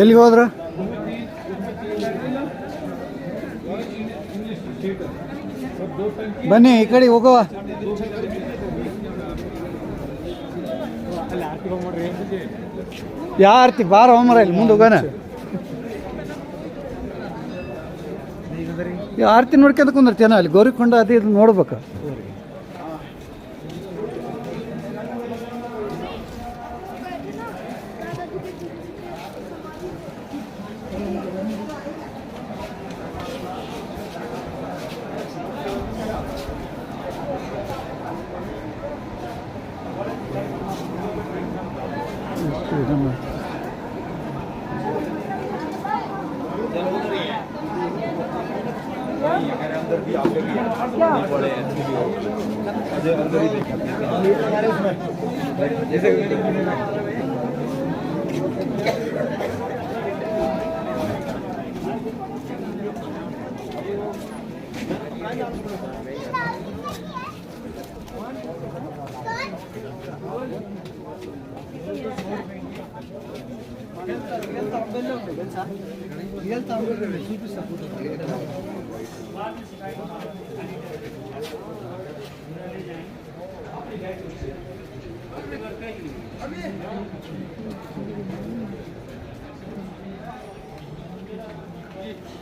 ಎಲ್ಲಿಗೆ ಹೋದ್ರ? ಬನ್ನಿ ಈ ಕಡೆ ಹೋಗುವ. ಯಾರ್ತಿ ಬಾರ ಹೋಮರ ಇಲ್ಲಿ ಮುಂದೆ ಹೋಗೋಣ ಈ ಆರ್ತಿ ನೋಡ್ಕೊಂತ ಕುಂದಿರ್ತೇನ ಅಲ್ಲಿ? ಗೌರಿಕೊಂಡ ಅದು ಇದು ನೋಡ್ಬೇಕು.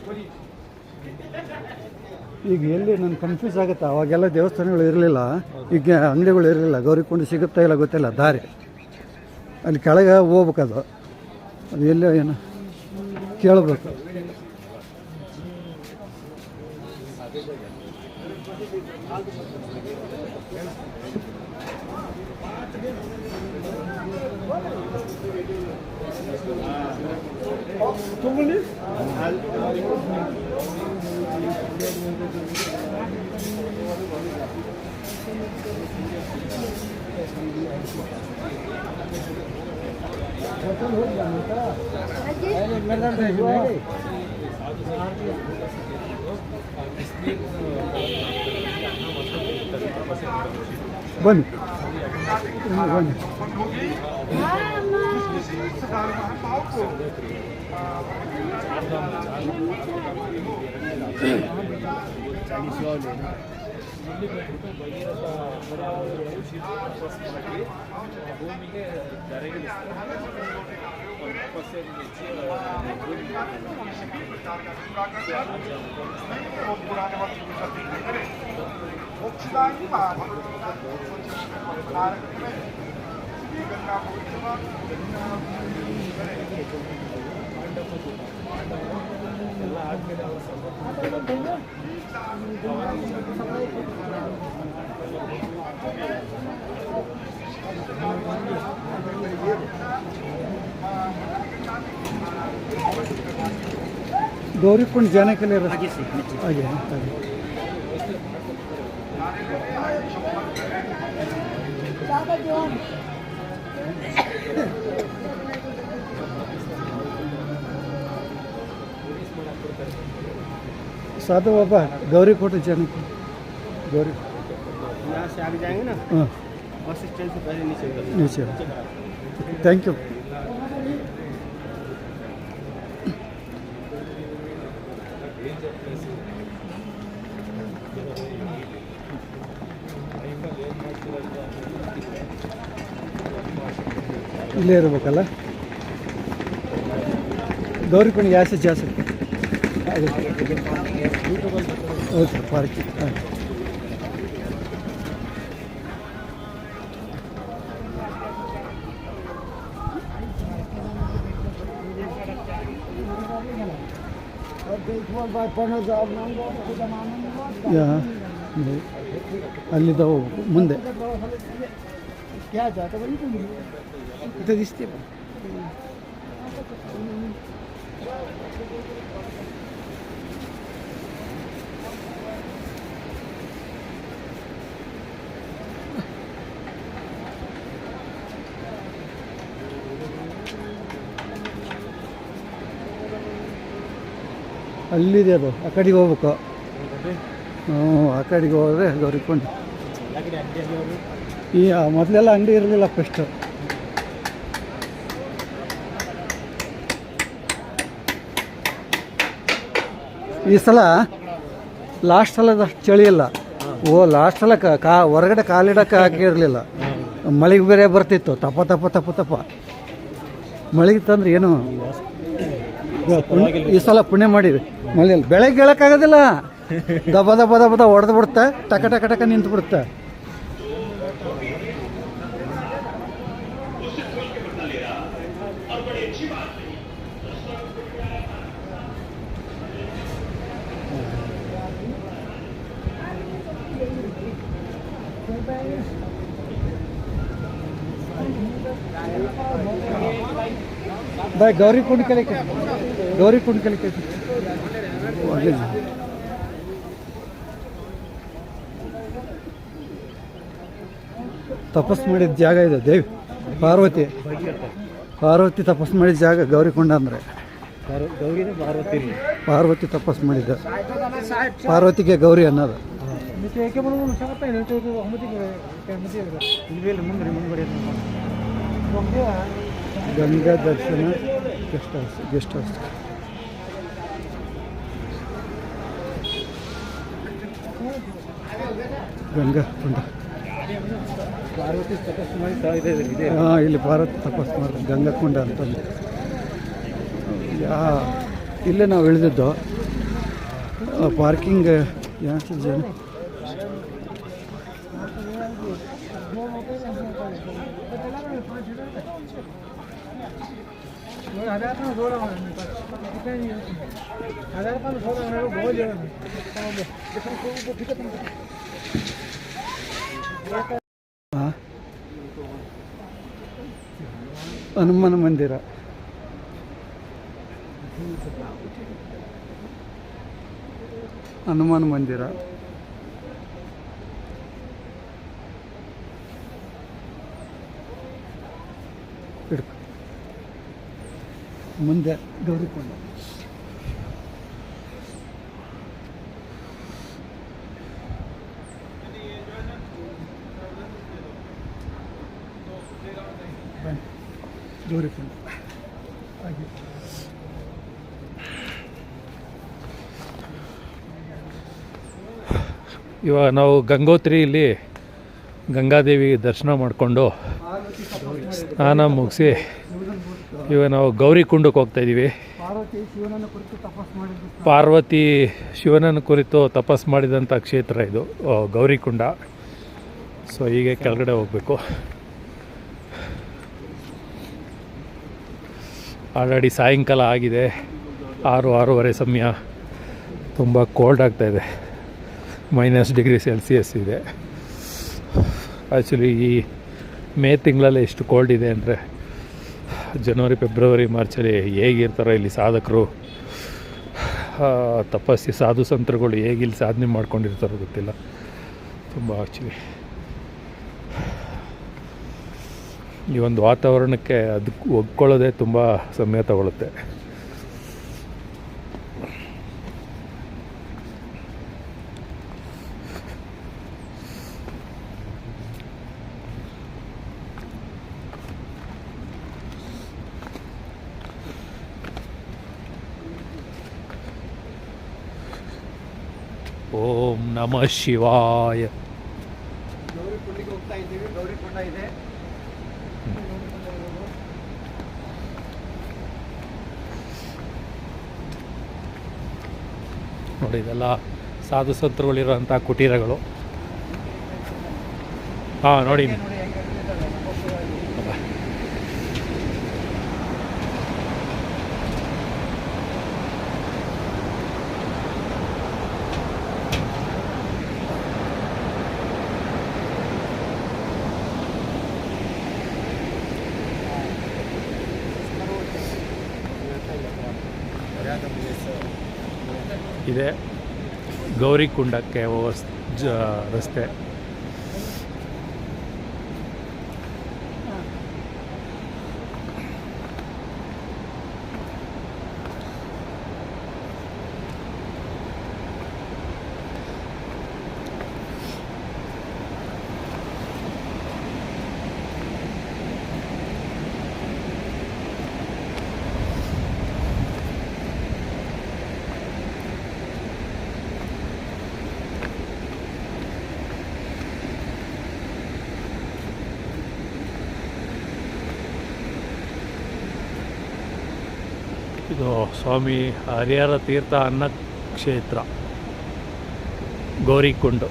What do you ಈಗ ಎಲ್ಲಿ ನಾನು ಕನ್ಫ್ಯೂಸ್ ಆಗುತ್ತೆ, ಅವಾಗೆಲ್ಲ ದೇವಸ್ಥಾನಗಳು ಇರಲಿಲ್ಲ, ಈಗ ಅಂಗಡಿಗಳು ಇರಲಿಲ್ಲ ಗೌರಿಕೊಂಡು ಸಿಗುತ್ತಾ ಇಲ್ಲ ಗೊತ್ತಿಲ್ಲ, ದಾರಿ. ಅಲ್ಲಿ ಕೆಳಗೆ ಹೋಗ್ಬೇಕದು. ಅದು ಎಲ್ಲ ಏನು? ಕೇಳಬೇಕು. बंद बंद महात्माओं को चालीस और लेना ಬನ್ನಿ ಬನ್ನಿ ಗೌರಿಕೊಂಡು ಜನಕ್ಕೆಲ್ಲ ಹಾಗೆ ಹಾಗೆ साधु बाबा गौरी कोट जाने को। गौरी। यहाँ से आगे जाएँगे ना? हाँ। बस से पहले नीचे नीचे। थैंक यू ಇಲ್ಲೇ गौरीपण ಗೌರಿ ಪುಣ್ಯ ಯಾಸೆ ಓಕೆ ಪಾರ್ಕಿಂಗ್ ಹಾಂ ಯಾ ಇದೆ. ಅಲ್ಲಿದ್ದ ಅಲ್ಲಿದೆ ಅದು. ಆ ಕಡೆಗೆ ಹೋಗ್ಬೇಕು. ಹ್ಞೂ ಆ ಕಡೆಗೆ ಹೋದ್ರೆ ಗೌರಿಕೊಂಡು. ಈ ಮೊದಲೆಲ್ಲ ಅಂಗಡಿ ಇರಲಿಲ್ಲ ಫಸ್ಟ್ ಈ ಸಲ ಲಾಸ್ಟ್ ಸಲದ ಚಳಿ ಇಲ್ಲ. ಓ ಲಾಸ್ಟ್ ಸಲ ಕ- ಹೊರಗಡೆ ಕಾಲಿಡಕ್ಕೆ ಹಾಕಿರಲಿಲ್ಲ. ಮಳೆಗೆ ಬೇರೆ ಬರ್ತಿತ್ತು. ತಪ್ಪ ತಪ್ಪ ತಪ್ಪ ತಪ್ಪ ಮಳೆಗೆ ತಂದ್ರೆ ಏನು? ಈ ಸಲ ಪುಣ್ಯ ಮಾಡಿರಿ. ಮಳೆ ಬೆಳಗ್ಗೆ ಹೇಳೋಕ್ಕಾಗೋದಿಲ್ಲ. ದಬ ದಬ ದಬ ದಬ ಹೊಡೆದು ಬಿಡುತ್ತೆ ಟಕ ಟಕ ಟಕ ನಿಂತು ಬಿಡುತ್ತೆ ಬೈ ಗೌರಿ ಕುಂಡ್ ಕಲಿಕೆ ಗೌರಿ ಕುಂಡ್ ಕಲಿಕೆ ತಪಸ್ ಮಾಡಿದ ಜಾಗ ಇದೆ, ದೇವಿ, ಪಾರ್ವತಿ. ಪಾರ್ವತಿ ತಪಸ್ ಮಾಡಿದ ಜಾಗ ಗೌರಿಕೊಂಡ ಅಂದರೆ ಅಂದ್ರೆ. ಪಾರ್ವತಿ ಪಾರ್ವತಿ ತಪಸ್ ಮಾಡಿದ. ಪಾರ್ವತಿಗೆ ಗೌರಿ ಅನ್ನೋದು. Ganga Darshan guest house guest house. Ganga Kund. ಹಾಂ, ಇಲ್ಲಿ ಪಾರ್ವತಿ ತಪಸ್ ಮಾಡಿ, ಗಂಗಾ ಕುಂಡ ಅಂತಂದು ಯಾ, ಇಲ್ಲೇ ನಾವು ಇಳಿದಿದ್ದು. ಪಾರ್ಕಿಂಗ್ ಯಾವ ಜನ ಹಾಂ ಹನುಮಾನ ಮಂದಿರ ಹನುಮಾನ ಮಂದಿರ ಮುಂದೆ ಗೌರಿಕೊಂಡ ಗೌರಿಕೊಂಡ ಹಾಗೆ. ಇವಾಗ ನಾವು ಗಂಗೋತ್ರಿಯಲ್ಲಿ ಗಂಗಾದೇವಿ ದರ್ಶನ ಮಾಡಿಕೊಂಡು ಸ್ನಾನ ಮುಗಿಸಿ ಇವಾಗ ನಾವು ಗೌರಿ ಕುಂಡಕ್ಕೆ ಹೋಗ್ತಾ ಇದ್ದೀವಿ. ಪಾರ್ವತಿ ಶಿವನನ್ನು ಕುರಿತು ತಪಸ್ ಮಾಡಿದಂಥ ಕ್ಷೇತ್ರ ಇದು ಗೌರಿ ಕುಂಡ. ಸೊ ಹೀಗೆ ಕೆಳಗಡೆ ಹೋಗಬೇಕು. ಆಲ್ರೆಡಿ ಸಾಯಂಕಾಲ ಆಗಿದೆ. ಆರು ಆರೂವರೆ ಸಮಯ. ತುಂಬ ಕೋಲ್ಡ್ ಆಗ್ತಾಯಿದೆ ಮೈನಸ್ ಡಿಗ್ರಿ ಸೆಲ್ಸಿಯಸ್ ಇದೆ. ಆ್ಯಕ್ಚುಲಿ ಈ ಮೇ ತಿಂಗಳಲ್ಲಿ ಎಷ್ಟು ಕೋಲ್ಡ್ ಇದೆ ಅಂದರೆ ಜನವರಿ, ಫೆಬ್ರವರಿ, ಮಾರ್ಚಲ್ಲಿ ಹೇಗಿರ್ತಾರೋ ಇಲ್ಲಿ ಸಾಧಕರು? ತಪಸ್ಸಿ ಸಾಧು ಸಂತರುಗಳು ಹೇಗೆ ಇಲ್ಲಿ ಸಾಧನೆ ಮಾಡ್ಕೊಂಡಿರ್ತಾರೋ ಗೊತ್ತಿಲ್ಲ. ತುಂಬ ಆ್ಯಕ್ಚುಲಿ ಈ ಒಂದು ವಾತಾವರಣಕ್ಕೆ ಅದಕ್ಕೆ ಒಗ್ಕೊಳ್ಳೋದೇ ತುಂಬ ಸಮಯ ತಗೊಳುತ್ತೆ. ಓಂ ನಮಃ ಶಿವಾಯ. ನೋಡಿ ಇದೆಲ್ಲ ಸಾಧು ಸಂತರುಗಳಿರುವಂತಹ ಕುಟೀರಗಳು. ಹಾಂ ನೋಡಿ. ಇದೆ. ಗೌರಿಕುಂಡಕ್ಕೆ ಹೋಗೋ ಜ ರಸ್ತೆ. ಇದು ಸ್ವಾಮಿ ಹರಿಹರ ತೀರ್ಥ ಅನ್ನ ಕ್ಷೇತ್ರ ಗೌರಿಕುಂಡು.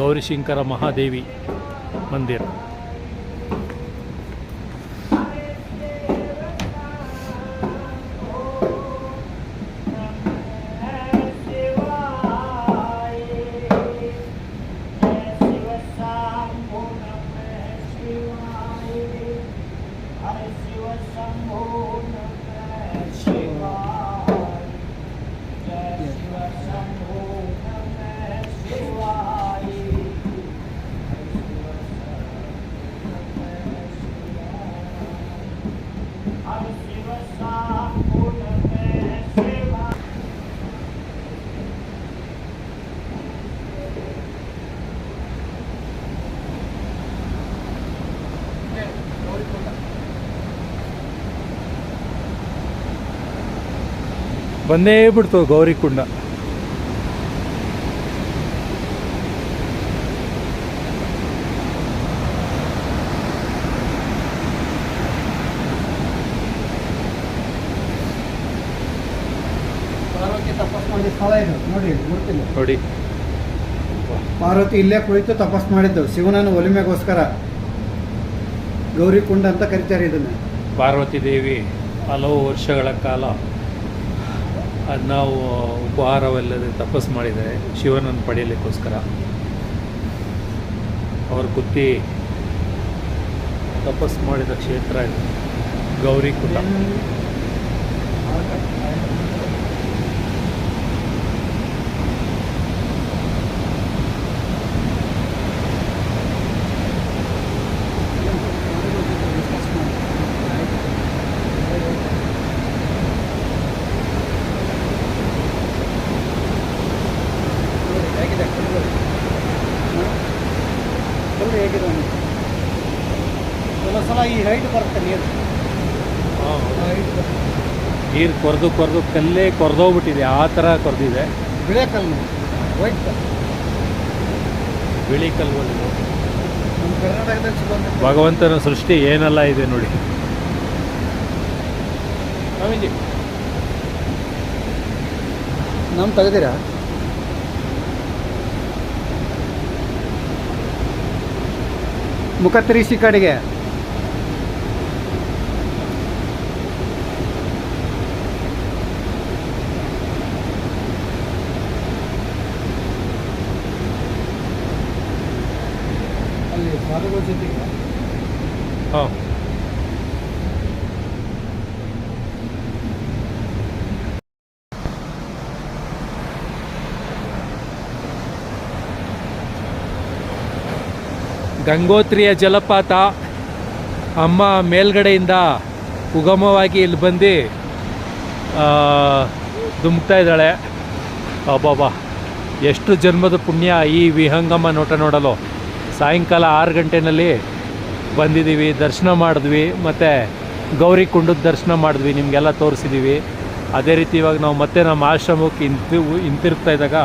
గౌరీశంకర మహాదేవి మందిర్. ಬಂದೇ ಬಿಡ್ತು ಗೌರಿಕುಂಡ ನೋಡಿ ಪಾರ್ವತಿ ಇಲ್ಲೇ ಕುಳಿತು ತಪಸ್ ಮಾಡಿದ್ದು. ಶಿವನನ್ನು ಒಲಿಮೆಗೋಸ್ಕರ. ಗೌರಿಕುಂಡ ಅಂತ ಕರಿತಾರೆ ಇದನ್ನ. ಪಾರ್ವತಿ ದೇವಿ ಹಲವು ವರ್ಷಗಳ ಕಾಲ ನಾವು ಉಪಹಾರವಲ್ಲದೆ ತಪಸ್ಸು ಮಾಡಿದರೆ ಶಿವನನ್ನು ಪಡೆಯಲಿಕ್ಕೋಸ್ಕರ ಅವರು ಕುತ್ತಿ ತಪಸ್ಸು ಮಾಡಿದ ಕ್ಷೇತ್ರ ಗೌರಿ ಹೇಗಿದೆ ಕೆಲವು ಸಲ ಈ ಹೈಟ್ ಬರುತ್ತೆ ನೀರು. ಹೈಟ್ ಬರುತ್ತೆ. ನೀರು ಕೊರೆದು ಕೊರೆದು ಕಲ್ಲೇ ಕೊರೆದೋಗ್ಬಿಟ್ಟಿದೆ ಆ ಥರ ಕೊರೆದಿದೆ. ಬಿಳಿ ಕಲ್ಲು ವೈಟ್ ಕಲ್ಲು ಬಿಳಿ ಕಲ್ಲುಗಳು ನಮ್ಮ ಕರ್ನಾಟಕದಲ್ಲಿ ಸಿಗುವಂಥ ಭಗವಂತನ ಸೃಷ್ಟಿ ಏನೆಲ್ಲ ಇದೆ ನೋಡಿ. ಸ್ವಾಮೀಜಿ. ನಮ್ಮ ತೆಗೆದಿರಾ? ಮುಖ ತಿರುಗಿಸಿ ಕಡೆಗೆ. ಹಾಂ. ಗಂಗೋತ್ರಿಯ ಜಲಪಾತ ಅಮ್ಮ ಮೇಲ್ಗಡೆಯಿಂದ ಉಗಮವಾಗಿ ಇಲ್ಲಿ ಬಂದು ದುಮ್ತಾ ಇದ್ದಾಳೆ. ಅಬ್ಬಾಬಾ ಎಷ್ಟು ಜನ್ಮದ ಪುಣ್ಯ ಈ ವಿಹಂಗಮ ನೋಟ ನೋಡಲು. ಸಾಯಂಕಾಲ ಆರು ಗಂಟೆನಲ್ಲಿ ಬಂದಿದ್ದೀವಿ, ದರ್ಶನ ಮಾಡಿದ್ವಿ, ಮತ್ತು ಗೌರಿ ಕುಂಡದ ದರ್ಶನ ಮಾಡಿದ್ವಿ, ನಿಮಗೆಲ್ಲ ತೋರಿಸಿದ್ದೀವಿ. ಅದೇ ರೀತಿ ಇವಾಗ ನಾವು ಮತ್ತೆ ನಮ್ಮ ಆಶ್ರಮಕ್ಕೆ ಹಿಂತಿ ಹಿಂತಿರುಗ್ತಾ ಇದ್ದಾಗ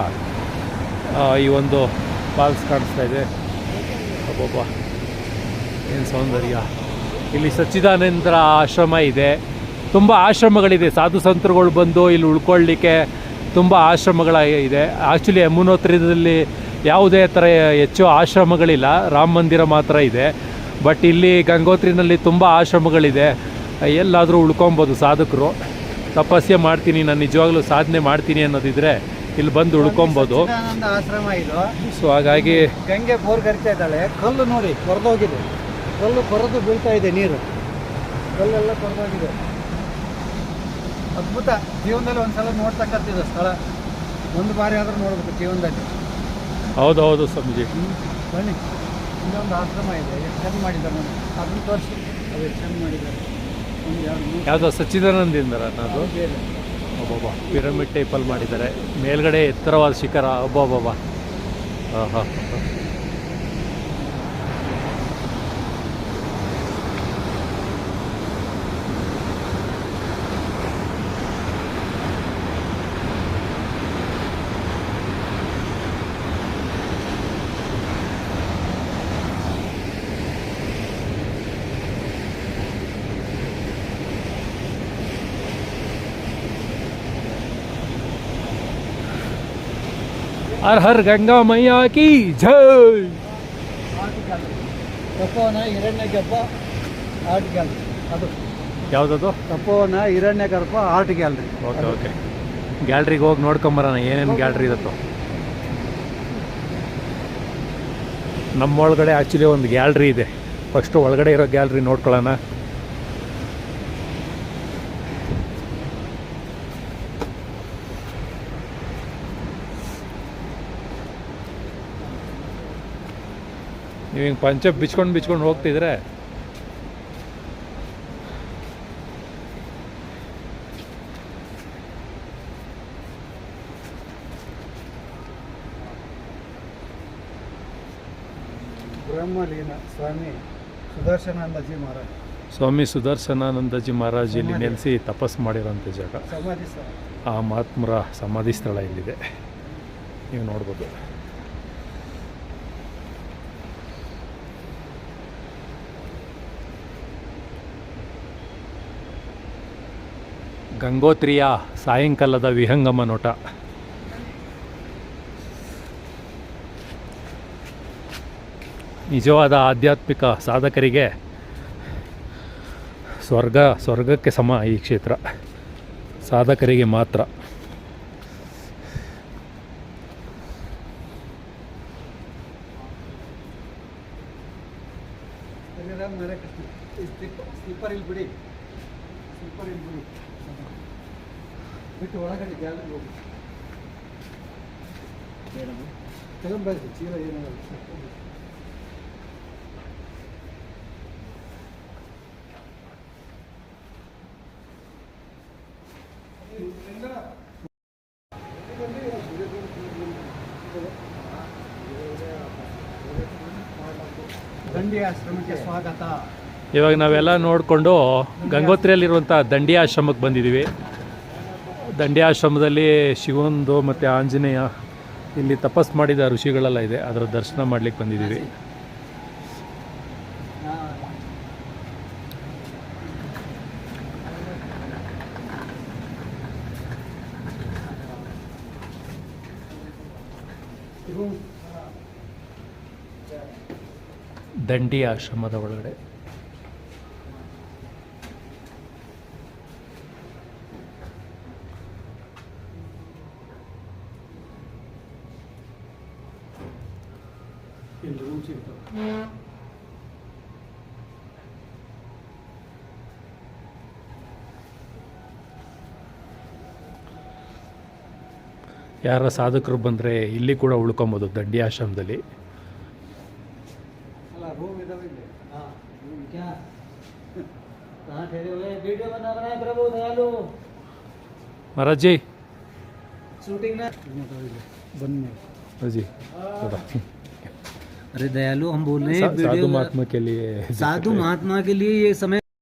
ಈ ಒಂದು ಫಾಲ್ಸ್ ಕಾಣಿಸ್ತಾ ಇದೆ. ಅಬ್ಬಬ್ಬ, ಏನು ಸೌಂದರ್ಯ. ಇಲ್ಲಿ ಸಚ್ಚಿದಾನಂದರ ಆಶ್ರಮ ಇದೆ. ತುಂಬ ಆಶ್ರಮಗಳಿದೆ. ಸಾಧು ಸಂತರುಗಳು ಬಂದು ಇಲ್ಲಿ ಉಳ್ಕೊಳ್ಳಿಕ್ಕೆ ತುಂಬ ಆಶ್ರಮಗಳ ಇದೆ. ಆ್ಯಕ್ಚುಲಿ ಯಮುನೋತ್ರಿದಲ್ಲಿ ಯಾವುದೇ ಥರ ಹೆಚ್ಚು ಆಶ್ರಮಗಳಿಲ್ಲ. ರಾಮ ಮಂದಿರ ಮಾತ್ರ ಇದೆ. ಬಟ್ ಇಲ್ಲಿ ಗಂಗೋತ್ರಿನಲ್ಲಿ ತುಂಬ ಆಶ್ರಮಗಳಿದೆ. ಎಲ್ಲಾದರೂ ಉಳ್ಕೊಬೋದು ಸಾಧಕರು. ತಪಸ್ಸೆ ಮಾಡ್ತೀನಿ ನಾನು ನಿಜವಾಗ್ಲೂ ಸಾಧನೆ ಮಾಡ್ತೀನಿ ಅನ್ನೋದಿದ್ರೆ ಇಲ್ಲಿ ಬಂದು ಉಳ್ಕೊಬೋದು. ಆಶ್ರಮ ಇದು. ಸೊ ಹಾಗಾಗಿ ಗಂಗೆ ಬೋರ್ ಕರಿತಾ ಇದ್ದಾಳೆ. ಕಲ್ಲು ನೋಡಿ ಕೊರೆದೋಗಿದೆ. ಕಲ್ಲು ಕೊರೆದು ಬೀಳ್ತಾ ಇದೆ ನೀರು. ಕಲ್ಲೆಲ್ಲ ಕೊರೆದೋಗಿದೆ. ಅದ್ಭುತ. ಜೀವನದಲ್ಲಿ ಒಂದ್ಸಲ ನೋಡ್ತಕ್ಕಂಥದ್ದು ಸ್ಥಳ. ಒಂದು ಬಾರಿ ಆದ್ರೂ ನೋಡ್ಬೇಕು ಜೀವನದಲ್ಲಿ. ಹೌದು ಹೌದು ಸ್ವಾಮೀಜಿ. ಬನ್ನಿ. ಇನ್ನೊಂದು ಆಶ್ರಮ ಇದೆ. ಎಷ್ಟು ಚೆಂದ ಮಾಡಿದ್ದಾರೆ. ಅದನ್ನು ತೋರಿಸಿ ಅದು ಎಷ್ಟು ಚೆಂದ ಮಾಡಿದ್ದಾರೆ. ಒಂದು ಎರಡು ಮೂರು ಯಾವುದೋ ಸಚ್ಚಿದಾನಂದಿಂದರ ಅದು? ಬೇರೆ. ಒಬ್ಬೊಬ್ಬ ಪಿರಮಿಡ್ ಟೈಪಲ್ಲಿ ಮಾಡಿದ್ದಾರೆ. ಮೇಲ್ಗಡೆ ಎತ್ತರವಾದ ಶಿಖರ. ಒಬ್ಬೊಬ್ಬ ಹಾಂ ಹಾಂ ಹರ್ ಹರ್ ಗಂಗಾ मैया ಕಿ ಜೈ ತಪೋವನ ಹಿರಣ್ಯ ಗರ್ಭ ಆರ್ಟ್ ಗ್ಯಾಲರಿ ಅದು ಯಾವುದದು? Tapovan Hiranya Garbha art gallery okay okay. ಗ್ಯಾಲ್ರಿಗೆ ಹೋಗಿ ನೋಡ್ಕೊಂಬರೋಣ ಏನೇನು ಗ್ಯಾಲ್ರಿ ಇದತ್ತು ನಮ್ಮ ಒಳಗಡೆ ಆ್ಯಕ್ಚುಲಿ ಒಂದು ಗ್ಯಾಲ್ರಿ ಇದೆ. ಫಸ್ಟು ಒಳಗಡೆ ಇರೋ ಗ್ಯಾಲ್ರಿ ನೋಡ್ಕೊಳ್ಳೋಣ. ನೀವು ಹಿಂಗೆ ಪಂಚ ಬಿಚ್ಕೊಂಡು ಬಿಚ್ಕೊಂಡು ಹೋಗ್ತಿದ್ರೆ. ಬ್ರಹ್ಮಲೀನ ಸ್ವಾಮಿ ಸುದರ್ಶನಾನಂದಜಿ ಮಹಾರಾಜ್. ಸ್ವಾಮಿ ಸುದರ್ಶನಾನಂದಜಿ ಮಹಾರಾಜ್ ಇಲ್ಲಿ ನೆಲೆಸಿ ತಪಸ್ ಮಾಡಿರೋಂಥ ಜಾಗ. ಸಮಾಧಿ ಸ್ಥಳ. ಆ ಮಹಾತ್ಮರ ಸಮಾಧಿ ಸ್ಥಳ ಇಲ್ಲಿದೆ. ನೀವು ನೋಡ್ಬೋದು. ಗಂಗೋತ್ರಿಯ ಸಾಯಂಕಾಲದ ವಿಹಂಗಮ ನೋಟ. ನಿಜವಾದ ಆಧ್ಯಾತ್ಮಿಕ ಸಾಧಕರಿಗೆ ಸ್ವರ್ಗ, ಸ್ವರ್ಗಕ್ಕೆ ಸಮ ಈ ಕ್ಷೇತ್ರ. ಸಾಧಕರಿಗೆ ಮಾತ್ರ. ಬಿಡಿ. ಬಿಟ್ಟು ಒಳಗಡೆ ಗ್ಯಾಲರಿ ಹೋಗಿ. ತಗೊಂಬರ್ರಿ ಚೀಲ ಏನಾಗಲ್ಲ ಸ್ವಾಗತ. ಇವಾಗ ನಾವೆಲ್ಲ ನೋಡಿಕೊಂಡು ಗಂಗೋತ್ರಿಯಲ್ಲಿರುವಂಥ ದಂಡಿ ಆಶ್ರಮಕ್ಕೆ ಬಂದಿದ್ದೀವಿ. ದಂಡಿ ಆಶ್ರಮದಲ್ಲಿ ಶಿವಂದು ಮತ್ತು ಆಂಜನೇಯ ಇಲ್ಲಿ ತಪಸ್ ಮಾಡಿದ ಋಷಿಗಳೆಲ್ಲ ಇದೆ. ಅದರ ದರ್ಶನ ಮಾಡ್ಲಿಕ್ಕೆ ಬಂದಿದ್ದೀವಿ. ದಂಡಿ ಆಶ್ರಮದ ಒಳಗಡೆ. ಯಾರ ಸಾಧಕರು ಬಂದರೆ ಇಲ್ಲಿ ಕೂಡ ಉಳ್ಕೊಬೋದು ದಂಡಿ ಆಶ್ರಮದಲ್ಲಿ. ಮಹಾರಾಜ್ ಬನ್ನಿ. अरे दयालु हम बोल रहे हैं साधु महात्मा के लिए साधु महात्मा के लिए ये समय